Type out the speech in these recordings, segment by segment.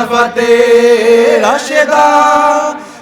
খেলাফাতে রাশেদা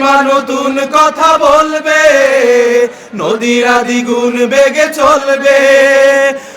নীলিমা নতুন কথা বলবে নদীরা দ্বিগুণ বেগে চলবে।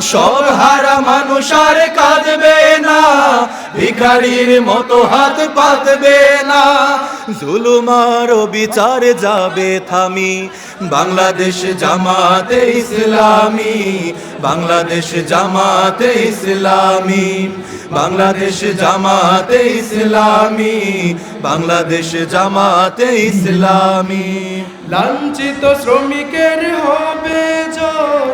সব হারা মানুষ আর কাঁদবে না, ভিখারির মতো হাত পাতবে না। জুলুমার বিচার যাবে থামি, বাংলাদেশ জামাতে ইসলামী, বাংলাদেশ জামাতে ইসলামী, বাংলাদেশ জামাতে ইসলামী, বাংলাদেশ জামাতে ইসলামী। লাঞ্ছিত শ্রমিকের হবে জয়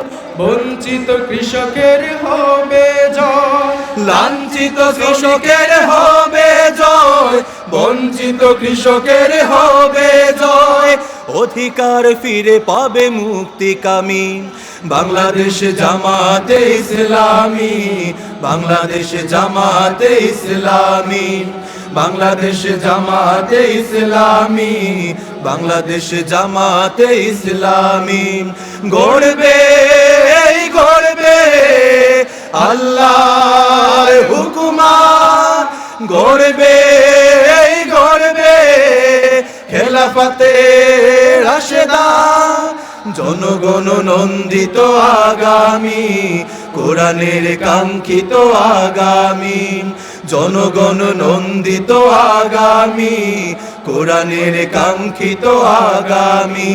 বঞ্চিত কৃষকের হবে জয়। লাঞ্ছিত কৃষকের হবে জয়। বঞ্চিত কৃষকের হবে জয়। অধিকার ফিরে পাবে মুক্তি কামি বাংলাদেশ জামাতে ইসলামী। বাংলাদেশ জামাতে ইসলামী। বাংলাদেশ জামাতে ইসলামী। বাংলাদেশ জামাতে ইসলামী। গড়বে আল্লাহর হুকুমা গড়বে গড়বে খেলাফাতে রাশেদা। জনগণ নন্দিত আগামী, কোরআনের কাঙ্ক্ষিত আগামী। জনগণ নন্দিত আগামী, কোরআনের কাঙ্ক্ষিত আগামী।